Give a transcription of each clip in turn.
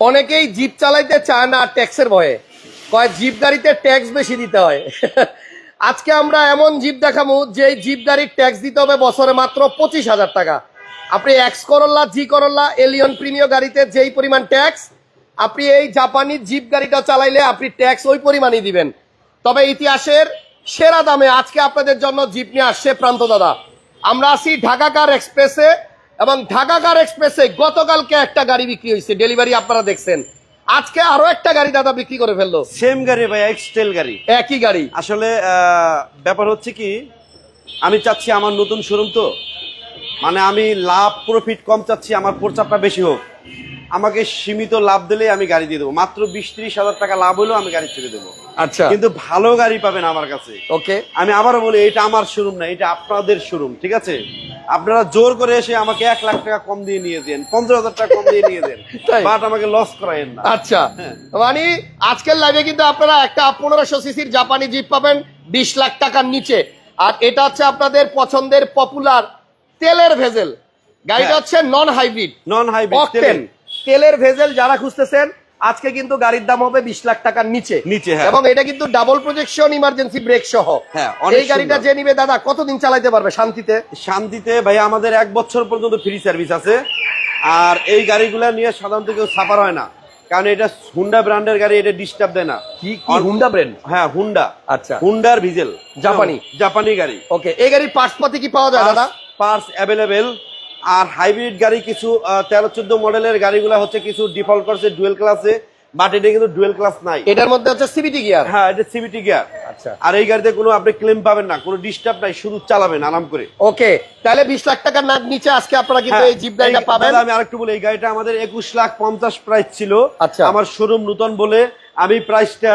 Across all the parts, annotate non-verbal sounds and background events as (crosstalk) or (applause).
অনেকেই জিপ চালাইতে চায় না ট্যাক্সের ভয়ে। কয়, জিপ গাড়িতে ট্যাক্স বেশি দিতে হয়। (laughs) আজকে আমরা এমন জিপ দেখাবো যে জিপ গাড়ির ট্যাক্স দিতে হবে বছরে মাত্র পঁচিশ হাজার টাকা। আপনি এক্স করল্লা, জি করল্লা, এলিয়ন প্রিমিয় গাড়িতে যেই পরিমাণ ট্যাক্স, আপনি এই জাপানি জিপ গাড়িটা চালাইলে আপনি ট্যাক্স ওই পরিমাণই দিবেন। তবে ইতিহাসের সেরা দামে আজকে আপনাদের জন্য জিপ নিয়ে আসছে প্রান্ত দাদা। আমরা আছি ঢাকা কার এক্সপ্রেসে। এবং ঢাকা কার এক্সপ্রেসে গতকালকে একটা গাড়ি বিক্রি হয়েছে। ডেলিভারি আপনারা দেখছেন। আজকে আরও একটা গাড়ি দাদা বিক্রি করে ফেলল। সেম গাড়ি ভাই এক্সটেল গাড়ি। একই গাড়ি। আসলে ব্যাপার হচ্ছে কি আমি চাচ্ছি আমার নতুন শোরুম তো। মানে আমি লাভ প্রফিট কম চাচ্ছি আমার প্রচারটা বেশি হোক। আমাকে সীমিত লাভ দিলে আমি গাড়ি দিয়ে দেবো। মাত্র বিশ ত্রিশ হাজার টাকা লাভ হলেও আমি গাড়ি ছেড়ে দেবো। আচ্ছা। কিন্তু ভালো গাড়ি পাবেন আমার কাছে। ওকে। আমি আবারও বলি এটা আমার শোরুম না এটা আপনাদের শোরুম ঠিক আছে? আপনারা জোর করে এসে আমাকে এক লাখ টাকা কম দিয়ে নিয়ে দেন পনেরো হাজার টাকা কম দিয়ে নিয়ে দেন (laughs) বাট আমাকে লস করায়েন না। আচ্ছা। মানে আজকের লাইভে কিন্তু আপনারা একটা পনেরোশো সিসির জাপানি জিপ পাবেন বিশ লাখ টাকার নিচে। আর এটা হচ্ছে আপনাদের পছন্দের পপুলার তেলের ভেজেল। গাড়িটা হ্যাঁ। হচ্ছে নন হাইব্রিড নন হাইব্রিড তেলের ভেজেল যারা খুঁজতেছেন আজকে কিন্তু গাড়ির দাম হবে বিশ লাখ টাকার নিচে। নিচে, হ্যাঁ। এবং এটা কিন্তু ডাবল প্রজেকশন ইমার্জেন্সি ব্রেক সহ। হ্যাঁ, এই গাড়িটা। যে নিবে দাদা কতদিন চালাইতে পারবে শান্তিতে? শান্তিতে ভাই আমাদের এক বছর পর্যন্ত ফ্রি সার্ভিস আছে। আর এই গাড়িগুলো নিয়ে সাধারণত কেউ সাফার হয় না। কারণ এটা হুন্ডা ব্র্যান্ডের গাড়ি এটা ডিস্টার্ব দেয় না। কি হুন্ডা ব্র্যান্ড হ্যাঁ হুন্ডা আচ্ছা। হুন্ডার ভিজেল জাপানি। জাপানি গাড়ি। ওকে এই গাড়ির পার্টস পাতি কি পাওয়া যায় দাদা? পার্স অ্যাভেলেবেল আর হাইব্রিড গাড়ি কিছু তেরো চোদ্দ মডেলের গাড়িগুলো হচ্ছে কিছু ডিফল্ট করছে ডুয়েল ক্লাসে বাট এটা কিন্তু ডুয়েল ক্লাস নাই। এটার মধ্যে হচ্ছে সিবিটি গিয়ার হ্যাঁ এটা সিবিটি গিয়ার আচ্ছা। আর এই গাড়িতে কোনো আপনি ক্লেম পাবেন না কোনো ডিস্টার্ব নাই শুধু চালাবেন আরাম করে। ওকে তাহলে বিশ লাখ টাকার নাক নিচে আজকে আপনারা কিন্তু হ্যাঁ, এই জিপ গাড়িটা পাবেন। আমি আরেকটু বলি এই গাড়িটা আমাদের একুশ লাখ পঞ্চাশ প্রাইস ছিল। আচ্ছা। আমার শোরুম নতুন বলে আমি প্রাইসটা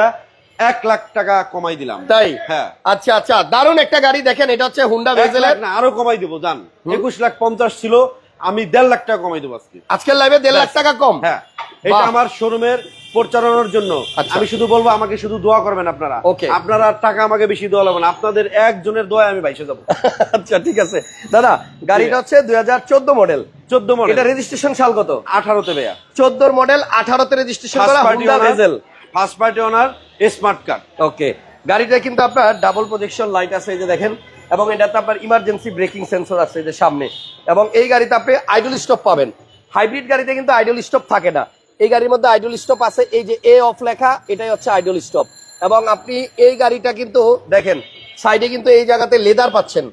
এক লাখ টাকা কমাই দিলাম। তাই? হ্যাঁ। আচ্ছা আচ্ছা দারুণ একটা গাড়ি দেখেন এটা হচ্ছে হুন্ডা ভেজেলের আরও কমাই দেবো জান। একুশ লাখ পঞ্চাশ ছিল আমি দেড় লাখ টাকা কমাই দেবো আজকে। আজকের লাইভে দেড় লাখ টাকা কম? হ্যাঁ। এটা আমার শোরুমের প্রচারণার জন্য। আচ্ছা। আমি শুধু বলব আমাকে শুধু দোয়া করবেন আপনারা. আপনারা টাকা আমাকে বেশি দোয়া লাগবে না। আপনাদের একজনের দোয়া আমি বাইশে যাব। (laughs) আচ্ছা ঠিক আছে। দাদা গাড়িটা হচ্ছে দুই হাজার চোদ্দ মডেল চোদ্দ মডেল এটা রেজিস্ট্রেশন সাল কত? আঠারোতে বেয়া চোদ্দোর মডেল আঠারোতে রেজিস্ট্রেশন করা Honda Vezel first party owner smart card okay গাড়িটা কিন্তু আপনার ডাবল প্রজেকশন লাইট আছে এই যে দেখেন, এবং এটাতে আপনার ইমার্জেন্সি ব্রেকিং সেন্সর আছে এই যে সামনে। এবং এই গাড়িতে আপনি আইডল স্টপ পাবেন। হাইব্রিড গাড়িতে কিন্তু আইডল স্টপ থাকে না। এই গাড়ির মধ্যে আইডল স্টপ আছে, এই যে এ অফ লেখা, এটাই হচ্ছে আইডল স্টপ এবং আপনি এই গাড়িটা কিন্তু দেখেন সাইডে কিন্তু এই জায়গাতে লেদার পাচ্ছেন।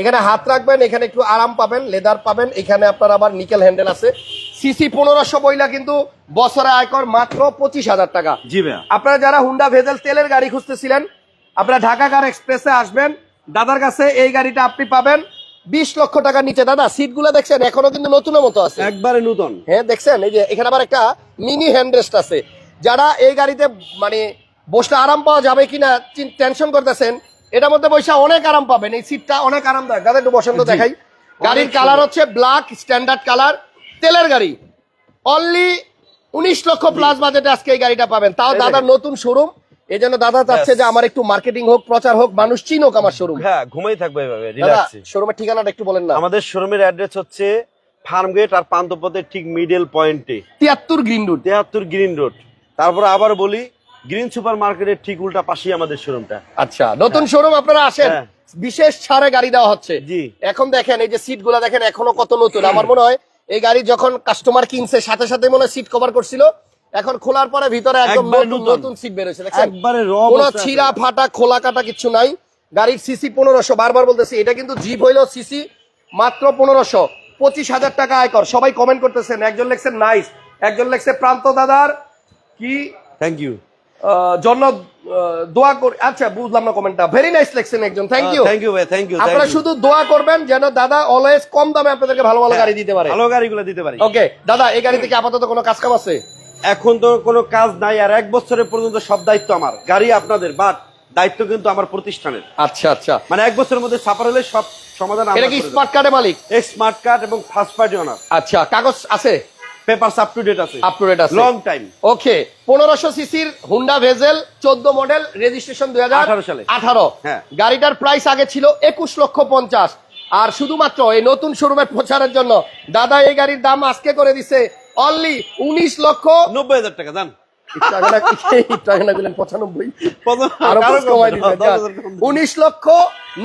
এখানে হাত রাখবেন, এখানে একটু আরাম পাবেন, লেদার পাবেন, এখানে আপনার আবার নিকেল হ্যান্ডেল আছে। সিসি পনেরোশো বইলা কিন্তু বছরে আয়কর মাত্র পঁচিশ হাজার টাকা। জি ভাইয়া। আপনারা যারা হুন্ডা ভেজেল তেলের গাড়ি খুঁজতেছিলেন আপনারা ঢাকা কার এক্সপ্রেসে আসবেন দাদার কাছে এই গাড়িটা আপনি পাবেন। বিশ লক্ষ টাকার নিচে দাদা সিটগুলো দেখছেন এখনও কিন্তু নতুনের মতো আছে। একবারে নতুন। হ্যাঁ দেখছেন? এই যে এখানে আবার একটা মিনি হ্যান্ডরেস্ট আছে। যারা এই গাড়িতে মানে বসলে আরাম পাওয়া যাবে কিনা টেনশন করতেছেন এটার মধ্যে বসে অনেক আরাম পাবেন। এই সিটটা অনেক আরামদায়ক। দাদা একটু বসন্ত দেখাই। গাড়ির কালার হচ্ছে ব্ল্যাক স্ট্যান্ডার্ড কালার তেলের গাড়ি। অনলি উনিশ লক্ষ প্লাস বাজেটে আজকে এই গাড়িটা পাবেন। তাও দাদার নতুন শোরুম এই জন্য দাদা চাচ্ছে যে আমার একটু মার্কেটিং হোক প্রচার হোক মানুষ চিনুক আমার শোরুম হ্যাঁ ঘুমাই থাকবে এভাবে রিল্যাক্সে শোরুমের ঠিকানাটা একটু বলেন না। আমাদের শোরুমের অ্যাড্রেস হচ্ছে ফার্ম গেট আর পান্তপথের ঠিক মিডল পয়েন্টে তিয়াত্তর গ্রিন রুট তেহাত্তর গ্রিন রোড তারপরে আবার বলি গ্রিন সুপার মার্কেটের ঠিক উল্টা পাশেই আমাদের শোরুমটা আচ্ছা নতুন শোরুম আপনারা আসেন। হ্যাঁ। বিশেষ ছাড়ে গাড়ি দেওয়া হচ্ছে। জি। এখন দেখেন এই যে সিটগুলা দেখেন এখনও কত নতুন। (clears throat) আমার মনে হয় এই গাড়ি যখন কাস্টমার কিনছে সাথে সাথে মনে সিট কভার করছিল। এখন খোলার পরে ভিতরে একদম নতুন। নতুন। সিট বেরোছে একবারে কোনো ছিঁড়া ফাটা খোলা কাটা কিছু নাই। গাড়ির সিসি পনেরোশো বারবার বলতেছি এটা কিন্তু জিপ হইল সিসি মাত্র পনেরোশো। পঁচিশ হাজার টাকা আয়কর। সবাই কমেন্ট করতেছেন একজন লেখছেন নাইস একজন লেখছে প্রান্ত দাদার কি থ্যাংক ইউ জন্য দোয়া করি আচ্ছা বুঝলাম না কমেন্টটা ভেরি নাইস লেখছেন একজন। থ্যাংক ইউ থ্যাংক ইউ ভাই থ্যাংক ইউ আপনারা শুধু দোয়া করবেন যেন দাদা অলওয়েজ কম দামে আপনাদেরকে ভালো ভালো গাড়ি দিতে পারে। ভালো গাড়িগুলো দিতে পারি। ওকে দাদা এই গাড়ি থেকে আপাতত কোনো কাজ কাম আছে? এখন তো কোনো কাজ নাই আর এক বছরের পর্যন্ত সব দায়িত্ব আমার। গাড়ি আপনাদের বাট দায়িত্ব কিন্তু আমার প্রতিষ্ঠানের। আচ্ছা আচ্ছা। মানে এক বছরের মধ্যে সাফার হলে সব সমাধান এটা কি স্মার্ট কার্ডে মালিক? স্মার্ট কার্ড এবং ফার্স্ট পার্টি ওনার আচ্ছা কাগজ আছে? পেপারস আপ টু ডেট আছে। আপ টু ডেট আছে। লং টাইম ওকে পনেরোশো সিসির হুন্ডা ভেজেল চোদ্দ মডেল রেজিস্ট্রেশন দুই হাজার 18 হ্যাঁ। গাড়িটার প্রাইস আগে ছিল একুশ লক্ষ পঞ্চাশ। আর শুধুমাত্র এই নতুন শোরুমের প্রচারের জন্য দাদা এই গাড়ির দাম আজকে করে দিছে অনলি উনিশ লক্ষ নব্বই হাজার টাকা জান। উনিশ লক্ষ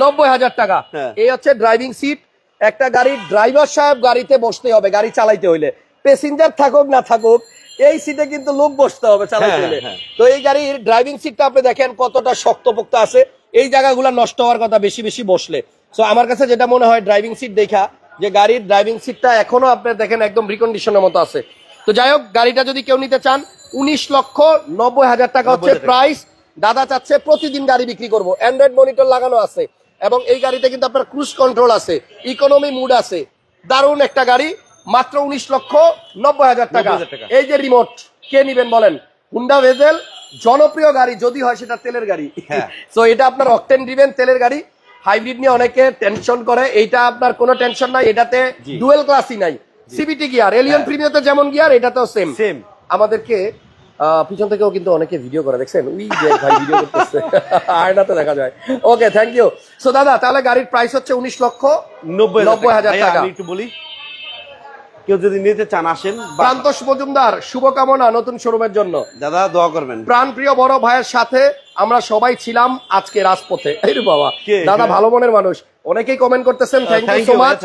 নব্বই হাজার টাকা। এই হচ্ছে ড্রাইভিং সিট একটা গাড়ির ড্রাইভার সাহেব গাড়িতে বসতে হবে গাড়ি চালাইতে হইলে। প্যাসেঞ্জার থাকুক না থাকুক এই সিটে কিন্তু লোক বসতে হবে চালাইতে হ্যাঁ, হ্যাঁ। তো এই গাড়ির ড্রাইভিং সিটটা আপনি দেখেন কতটা শক্তপোক্ত আছে। এই জায়গাগুলো নষ্ট হওয়ার কথা বেশি বেশি বসলে। তো আমার কাছে যেটা মনে হয় ড্রাইভিং সিট দেখা যে গাড়ির ড্রাইভিং সিটটা এখনও আপনি দেখেন একদম রিকন্ডিশনের মতো আছে। তো যাই হোক গাড়িটা যদি কেউ নিতে চান উনিশ লক্ষ নব্বই হাজার টাকা হচ্ছে প্রাইস দাদা চাচ্ছে প্রতিদিন গাড়ি বিক্রি করব। অ্যান্ড্রয়েড মনিটর লাগানো আছে। এবং এই গাড়িতে কিন্তু আপনার ক্রুজ কন্ট্রোল আছে ইকোনমি মুড আছে। দারুণ একটা গাড়ি। মাত্র উনিশ লক্ষ নব্বই হাজার টাকা। এই যে রিমোট কে নিবেন বলেন? হুন্ডা ভেজেল জনপ্রিয় গাড়ি যদি হয় সেটা তেলের গাড়ি। হ্যাঁ। (laughs) তো এটা আপনার অকটেন দিবেন তেলের গাড়ি। হাইব্রিড নিয়ে অনেকে টেনশন করে। এইটা আপনার কোনো টেনশন নাই এটাতে ডুয়েল ক্লাসই নাই। সিবিটি গিয়ার এলিয়ন হ্যাঁ। প্রিমিয়াতে যেমন গিয়ার এটাতেও সেম সেম আমাদেরকে পিছন থেকেও কিন্তু অনেকে ভিডিও করে দেখছেন? উই যে ভাই ভিডিও করতেছে। (laughs) আয়নাতে দেখা যায়। ওকে থ্যাংক ইউ সো দাদা তাহলে গাড়ির প্রাইস হচ্ছে উনিশ লক্ষ নব্বই নব্বই হাজার টাকা। আমি একটু বলি কেউ যদি নিতে চান আসেন। প্রান্তোষ মজুমদার শুভকামনা নতুন শোরুমের জন্য। দাদা দোয়া করবেন। প্রাণপ্রিয় বড় ভাইয়ের সাথে আমরা সবাই ছিলাম আজকে রাজপথে। এই বাবা। দাদা ভালো মনের মানুষ। অনেকেই কমেন্ট করতেছেন থ্যাংক ইউ সো মাচ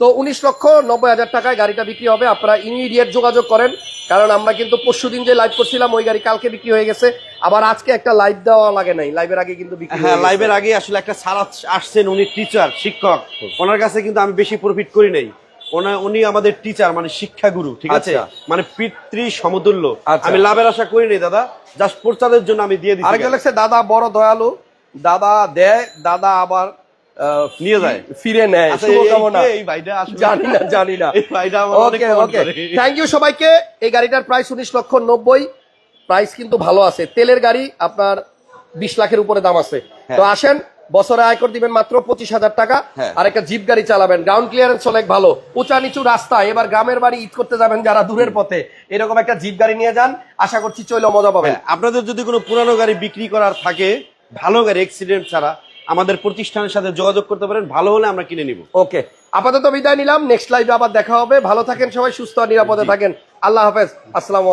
তো উনিশ লক্ষ নব্বই হাজার টাকায় গাড়িটা বিক্রি হবে। আপনারা ইমিডিয়েট যোগাযোগ করেন কারণ আমরা কিন্তু পরশু দিন যে লাইভ করছিলাম ওই গাড়ি কালকে বিক্রি হয়ে গেছে। আবার আজকে একটা লাইভ দেওয়া লাগে নাই। লাইভের আগে কিন্তু বিক্রি হ্যাঁ। লাইভের আগে আসলে একটা সারা আসছেন উনি টিচার শিক্ষক। ওনার কাছে কিন্তু আমি বেশি প্রফিট করি নাই। ওনা- উনি আমাদের টিচার মানে শিক্ষাগুরু ঠিক আছে? আচ্ছা। মানে পিতৃ সমতুল্য। আচ্ছা। আমি লাভের আশা করি নাই দাদা। জাস্ট প্রচারের জন্য আমি দিয়ে দিই আরেকজন লেখছে দাদা বড় দয়ালু দাদা দেয় দাদা আবার নিয়ে যায়। ফিরে নেয়। আচ্ছা, শুভকামনা এই- এই ভাইটা আসলে- জানি না জানি না। (laughs) এই ভাইটা ওকে ওকে থ্যাংক ইউ সবাইকে। এই গাড়িটার প্রাইস উনিশ লক্ষ নব্বই। প্রাইস কিন্তু ভালো আছে। তেলের গাড়ি আপনার বিশ লাখের উপরে দাম আছে। হ্যাঁ। তো আসেন বছরে আয়কর দিবেন মাত্র পঁচিশ হাজার টাকা। হ্যাঁ। আর একটা জিপ গাড়ি চালাবেন। গ্রাউন্ড ক্লিয়ারেন্স অনেক ভালো। উঁচা নিচু রাস্তা এবার গ্রামের বাড়ি ঈদ করতে যাবেন যারা দূরের পথে। এরকম একটা জিপ গাড়ি নিয়ে যান। আশা করছি চইলে মজা পাবেন। হ্যাঁ, আপনাদের যদি কোনো পুরানো গাড়ি বিক্রি করার থাকে ভালো গাড়ি অ্যাক্সিডেন্ট ছাড়া আমাদের প্রতিষ্ঠানের সাথে যোগাযোগ করতে পারেন। ভালো হলে আমরা কিনে নিব। ওকে। আপাতত বিদায় নিলাম। নেক্সট লাইভে আবার দেখা হবে। ভালো থাকেন সবাই সুস্থ আর নিরাপদে থাকেন। আল্লাহ হাফেজ। আসসালামু আলাইকুম।